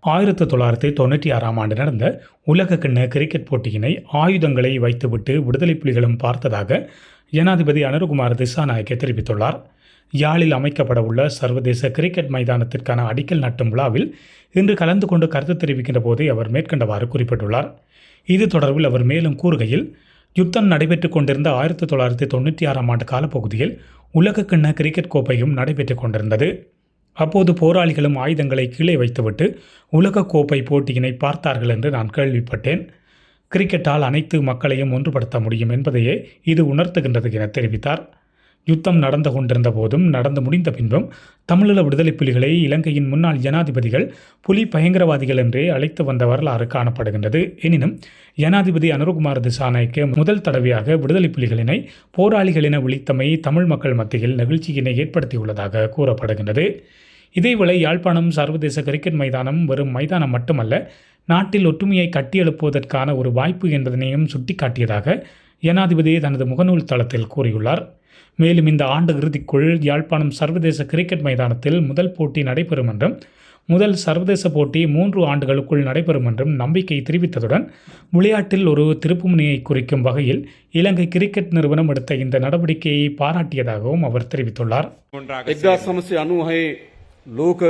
ஆயிரத்தி தொள்ளாயிரத்தி தொண்ணூற்றி ஆறாம் ஆண்டு நடந்த உலக கிண்ண கிரிக்கெட் போட்டியினை ஆயுதங்களை வைத்துவிட்டு விடுதலை புலிகளும் பார்த்ததாக ஜனாதிபதி அனுருகுமார் திசாநாயக்க தெரிவித்துள்ளார். யாழில் அமைக்கப்பட உள்ள சர்வதேச கிரிக்கெட் மைதானத்திற்கான அடிக்கல் நட்டும் விழாவில் இன்று கலந்து கொண்டு கருத்து தெரிவிக்கின்ற போதே அவர் மேற்கண்டவாறு குறிப்பிட்டுள்ளார். இது தொடர்பில் அவர் மேலும் கூறுகையில் யுத்தம் நடைபெற்றுக் கொண்டிருந்த ஆயிரத்தி தொள்ளாயிரத்தி தொண்ணூற்றி ஆறாம் ஆண்டு காலப்பகுதியில் உலக கிண்ண கிரிக்கெட் கோப்பையும் நடைபெற்றுக் கொண்டிருந்தது. அப்போது போராளிகளும் ஆயுதங்களை கீழே வைத்துவிட்டு உலகக்கோப்பை கோப்பை போட்டியினை பார்த்தார்கள் என்று நான் கேள்விப்பட்டேன். கிரிக்கெட்டால் அனைத்து மக்களையும் ஒன்றுபடுத்த முடியும் என்பதையே இது உணர்த்துகின்றது என தெரிவித்தார். யுத்தம் நடந்து கொண்டிருந்த போதும் நடந்து முடிந்த பின்பும் தமிழீழ விடுதலை புலிகளை இலங்கையின் முன்னாள் ஜனாதிபதிகள் புலி பயங்கரவாதிகள் என்றே அழைத்து வந்த வரலாறு காணப்படுகின்றது. எனினும் ஜனாதிபதி அனுரகுமார் திசாநாய்க்கு முதல் தடவையாக விடுதலை புலிகளினை போராளிகள் என விழித்தமை தமிழ் மக்கள் மத்தியில் நெகிழ்ச்சியினை ஏற்படுத்தியுள்ளதாக கூறப்படுகின்றது. இதேவேளை யாழ்ப்பாணம் சர்வதேச கிரிக்கெட் மைதானம் வெறும் மைதானம் மட்டுமல்ல நாட்டில் ஒற்றுமையை கட்டியெழுப்புவதற்கான ஒரு வாய்ப்பு என்பதனையும் சுட்டிக்காட்டியதாக ஜனாதிபதி தனது முகநூல் தளத்தில் கூறியுள்ளார் மேலும் இந்த ஆண்டு இறுதிக்குள் யாழ்ப்பாணம் சர்வதேச கிரிக்கெட் மைதானத்தில் முதல் போட்டி நடைபெறும் என்றும் முதல் சர்வதேச போட்டி மூன்று ஆண்டுகளுக்குள் நடைபெறும் என்றும் நம்பிக்கை தெரிவித்ததுடன் விளையாட்டில் ஒரு திருப்புமுனையை குறிக்கும் வகையில் இலங்கை கிரிக்கெட் நிறுவனம் எடுத்த இந்த நடவடிக்கையை பாராட்டியதாகவும் அவர் தெரிவித்துள்ளார் මොන්රාග එක්දා සමසය අනුහහි ලෝක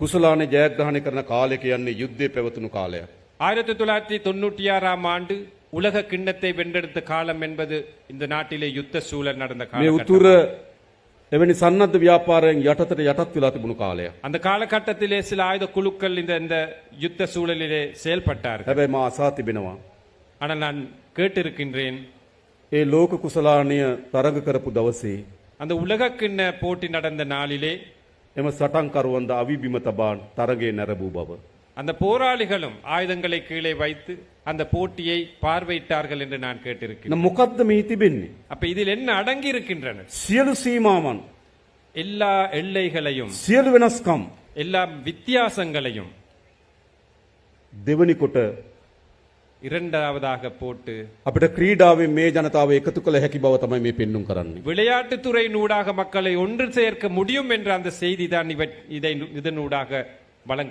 කුසලාන ජයග්‍රහණය කරන කාලය කියන්නේ යුද්ධය පැවතුණු කාලයක්. ஆயிரத்தி தொள்ளாயிரத்தி தொண்ணூற்றி ஆறாம் ஆண்டு உலக கிண்ணத்தை வென்றெடுத்த காலம் என்பது இந்த நாட்டிலே யுத்த சூழல் நடந்த මේ காலம் උතුර එවැනි සන්නද්ධ ව්‍යාපාරයෙන් යටතට යටත් වෙලා තිබුණු කාලයක්. அந்த காலகட்டத்திலே சில ஆயுத குழுக்கள் இந்த இந்த யுத்த சூழலிலே செயல்பட்டார்கள் හැබැයි මා අසා තිබෙනවා. ஆனால் நான் கேட்டிருக்கின்றேன் ඒ ලෝක කුසලානය තරග කරපු දවසේ. அந்த உலக கிண்ண போட்டி நடந்த நாளிலே එම සටන්කරුවන්ද අවිබිම තබාන් තරගේ නැරබූ බව. அந்த போராளிகளும் ஆயுதங்களை கீழே வைத்து அந்த போட்டியை பார்வையிட்டார்கள் என்று நான் கேட்டிருக்கிறேன் න මොකක්ද මේ තිබෙන්නේ. அப்ப இதில் என்ன அடங்கி இருக்கின்றன සියලු සීමාමන් எல்லா எல்லைகளையும் සියලු වෙනස්කම් எல்லா வித்தியாசங்களையும் දෙවනි කොට இரண்டாவதாக போட்டு අපිට ක්‍රීඩාවෙන් මේ ජනතාව එකතු කළ හැකි බව තමයි මේ පෙන්නුම් කරන්නේ. விளையாட்டுத்துறையினூடாக மக்களை ஒன்று சேர்க்க முடியும் என்ற அந்த செய்தி தான் இதை இதனூடாக வழங்க